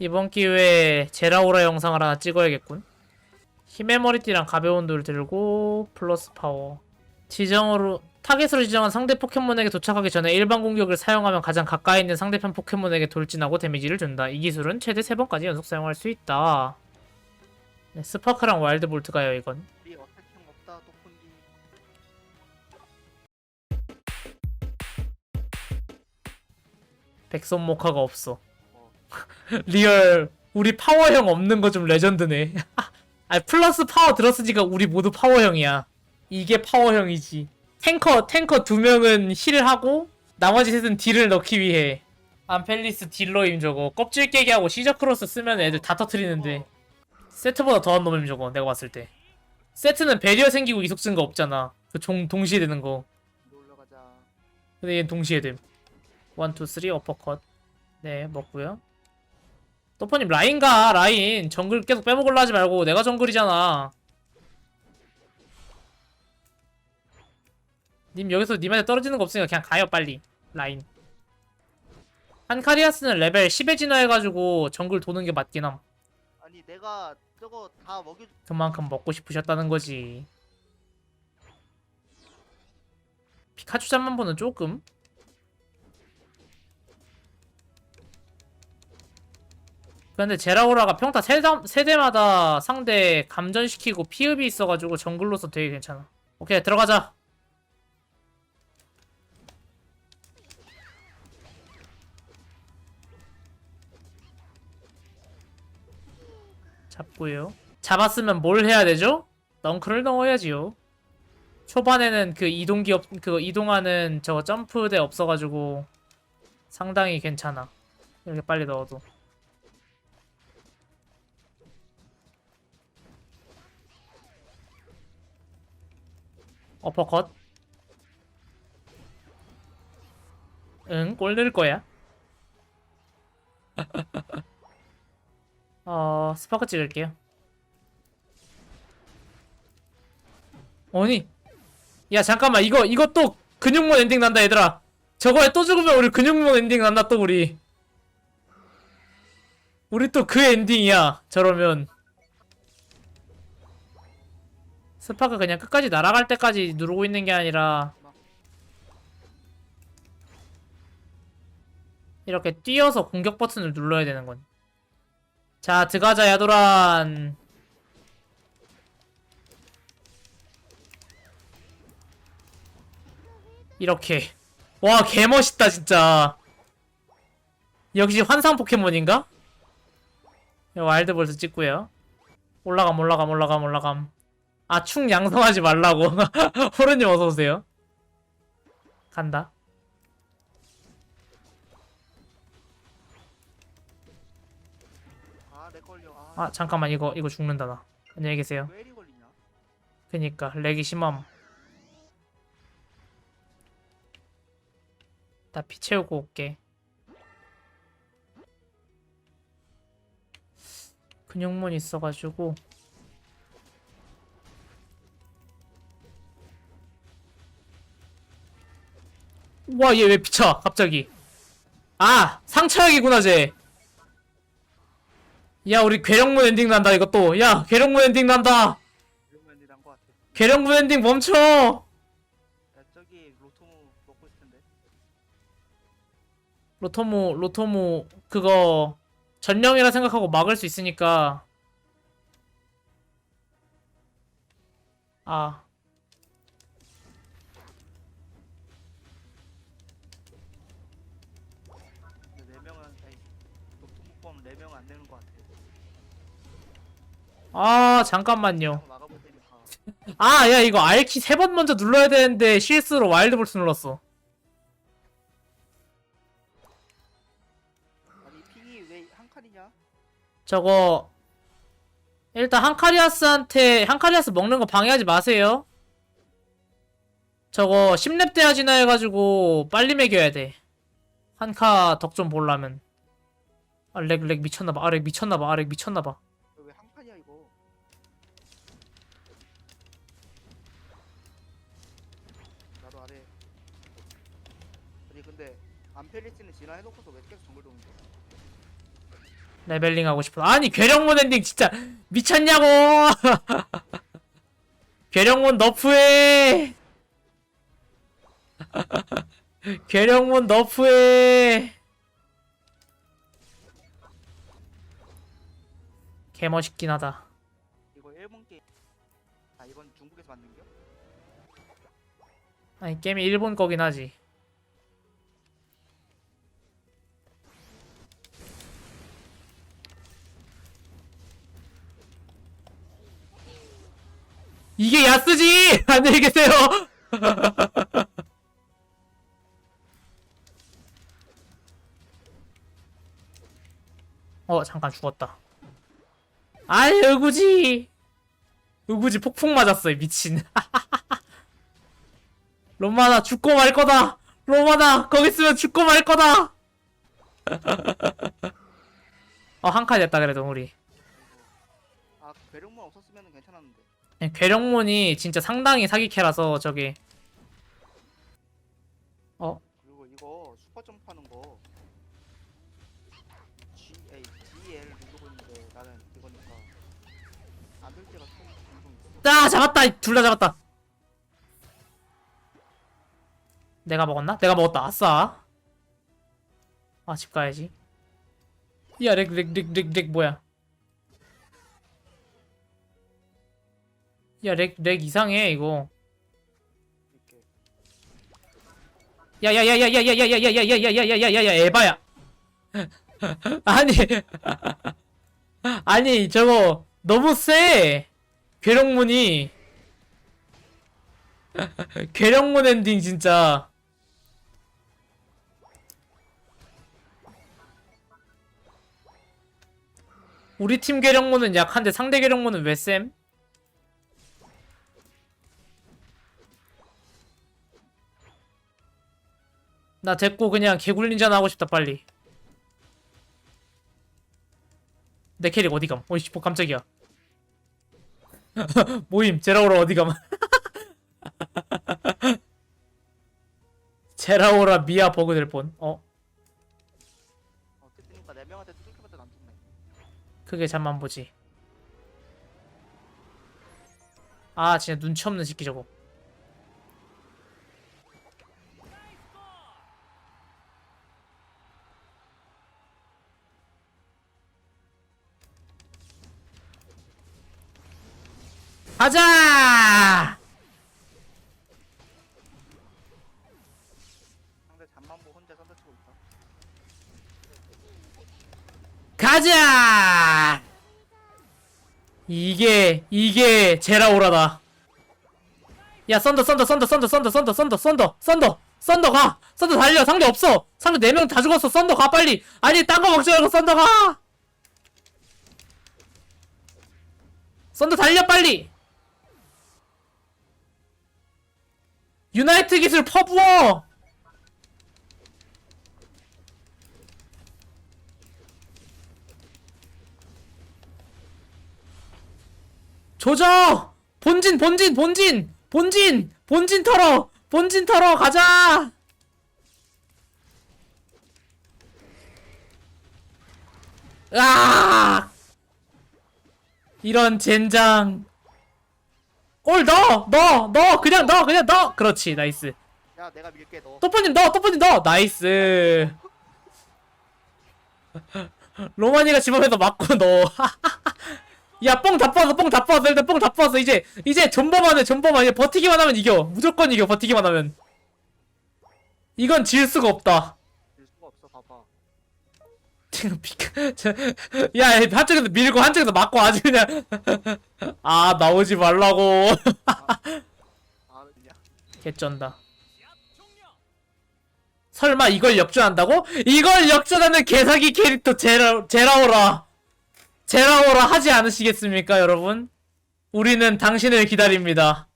이번 기회에 제라오라 영상을 하나 찍어야겠군. 힘의 머리띠랑 가벼운 돌 들고 플러스 파워. 지정으로 타겟으로 지정한 상대 포켓몬에게 도착하기 전에 일반 공격을 사용하면 가장 가까이 있는 상대편 포켓몬에게 돌진하고 데미지를 준다. 이 기술은 최대 3번까지 연속 사용할 수 있다. 네, 스파크랑 와일드 볼트가요 이건. 우리 어택형 없다 또폰기 백선 모카가 없어. 리얼 우리 파워형 없는 거 좀 레전드네. 아 플러스 파워 들었으니까 우리 모두 파워형이야. 이게 파워형이지. 탱커 탱커 두 명은 힐을 하고 나머지 셋은 딜을 넣기 위해. 암펠리스 딜러임 저거 껍질 깨게 하고 시저 크로스 쓰면 애들 다 터트리는데 세트보다 더한 놈임 저거 내가 봤을 때. 세트는 배리어 생기고 이속 증가 없잖아. 그 종 동시에 되는 거. 근데 얘는 동시에 됨. 1, 2, 3 어퍼컷. 네, 먹고요. 또퍼님 라인 가, 라인. 정글 계속 빼먹으려 하지 말고 내가 정글이잖아. 님 여기서 님한테 떨어지는 거 없으니까 그냥 가요, 빨리. 라인. 한카리아스는 레벨 10에 진화해가지고 정글 도는 게 맞긴 함. 아니 내가 저거 다 먹여 그만큼 먹고 싶으셨다는 거지. 피카츄 잠만 보는 조금? 근데 제라오라가 평타 세대마다 상대 감전시키고 피흡이 있어가지고 정글로서 되게 괜찮아. 오케이 들어가자. 잡고요. 잡았으면 뭘 해야 되죠? 덩크를 넣어야지요. 초반에는 그 이동기 없, 그 이동하는 저 점프대 없어가지고 상당히 괜찮아. 이렇게 빨리 넣어도. 어퍼컷. 응, 골 넣을 거야. 어, 스파크 찍을게요. 아니, 야 잠깐만 이거 이거 또 근육몬 엔딩 난다 얘들아. 저거에 또 죽으면 우리 근육몬 엔딩 난다 또 우리. 우리 또 그 엔딩이야. 저러면 스파크 그냥 끝까지 날아갈 때까지 누르고 있는 게 아니라 이렇게 뛰어서 공격 버튼을 눌러야 되는 건. 자, 들어가자, 야도란. 이렇게. 와, 개멋있다, 진짜. 역시 환상 포켓몬인가? 와일드볼트 찍고요. 올라감, 올라감, 올라감, 올라감. 아, 충 양성하지 말라고. 호르님 어서오세요. 간다. 아내 걸려 아, 아, 잠깐만, 이거, 이거 죽는다, 나. 안녕히 계세요. 왜 이리 걸리냐 그니까 렉이 심함 나 피 채우고 올게 근육문 있어가지고 와 얘왜 피쳐 갑자기? 아 상처약이구나 쟤 야 우리 괴력문 엔딩 난다 이것도. 야 괴력문 엔딩 난다. 이러면 난거 같아. 괴력문 엔딩 멈춰! 야 저기 로토무 먹고 있을 텐데. 로토무 로토무 그거 전령이라 생각하고 막을 수 있으니까. 아 포함 네명 안 되는 거 같아 아, 잠깐만요. 막아볼 테니까. 아야 이거 R키 세 번 먼저 눌러야 되는데 실수로 와일드볼스 눌렀어. 아니 핑이 왜 한 칸이냐? 저거 일단 한카리아스한테 한카리아스 먹는 거 방해하지 마세요. 저거 10렙 돼야 지나 해가지고 빨리 먹여야 돼. 한카 덕 좀 보려면 아 렉 렉 미쳤나봐 아 렉 미쳤나봐 아 렉 미쳤나봐 왜 한 칸이야 이거 나도 안 해 아니 근데 암펠리스는 진화해놓고서 왜 계속 정글 도는 거야 레벨링 하고 싶어. 아니 괴력몬 엔딩 진짜 미쳤냐고. 괴력몬 너프해. 괴력몬 너프해. 개 멋있긴 하다. 이거 일본 게임 아 이건 중국에서 만든 겨? 아니 게임이 일본 거긴 하지. 이게 야스지! 안녕히 계세요! 어, 잠깐 죽었다. 아이, 의구지! 의구지 폭풍 맞았어, 이 미친. 로마나 죽고 말 거다. 로마나 거기 있으면 죽고 말 거다. 어 한 칸 됐다 그래도 우리. 아 괴력문 없었으면 괜찮았는데 그냥 괴력몬이 진짜 상당히 사기캐라서 저기. 어 그리고 이거 슈퍼 점프하는 거 아 잡았다 둘 다 잡았다. 내가 먹었나? 내가 먹었다. 아싸. 아 집 가야지. 야 렉 렉 렉 렉 렉 뭐야? 야 렉 렉 이상해 이거. 이렇게 야야야야야야야야야야야야야야야야야야 에바야. 아니 아니 저거 너무 세. 괴력문이 괴력문 엔딩 진짜. 우리 팀 괴력문은 약한데 상대 괴력문은 왜 쌤? 나 됐고 그냥 개굴린자나 하고 싶다 빨리 내 캐릭 어디감 어이씨 뭐 깜짝이야 모임 제라오라 어디감 제라오라 미아 버그 될 뻔. 어? 어 그러니까 네 명한테 뚫기보다 안 좋네. 그게 잠만 보지. 아 진짜 눈치 없는 새끼 저거 가자! 상대 잠만보 혼자 선택치고 있다. 가자! 이게 이게 제라오라다. 야 썬더 썬더 썬더 썬더 썬더 썬더 썬더 썬더 썬더 썬더 가! 썬더 달려! 상대 없어! 상대 네 명 다 죽었어! 썬더 가 빨리! 아니 딴 거 먹지 말고 썬더 가! 썬더 달려 빨리 유나이트 기술 퍼부어 조져! 본진, 본진, 본진! 본진! 본진 털어! 본진 털어! 가자! 으아! 이런 젠장. 올 넣어! 넣어! 넣어! 그냥 넣어! 그냥 넣어! 그렇지, 나이스. 야 내가 밀게 너 또뽀님 넣어! 또뽀님 넣어! 나이스. 로마니가 집 앞에서 맞고 넣어. 야, 뽕다 뽑았어, 뽕다 뽑았어, 일단 뽕다 뽑았어. 이제, 이제 존버만 해, 존버만 해. 버티기만 하면 이겨. 무조건 이겨, 버티기만 하면. 이건 질 수가 없다. 지금 저, 야, 한쪽에서 밀고, 한쪽에서 맞고 아주 그냥. 아, 나오지 말라고. 개쩐다. 설마 이걸 역전한다고? 이걸 역전하는 개사기 캐릭터 제라, 제라오라. 제라오라 하지 않으시겠습니까, 여러분? 우리는 당신을 기다립니다.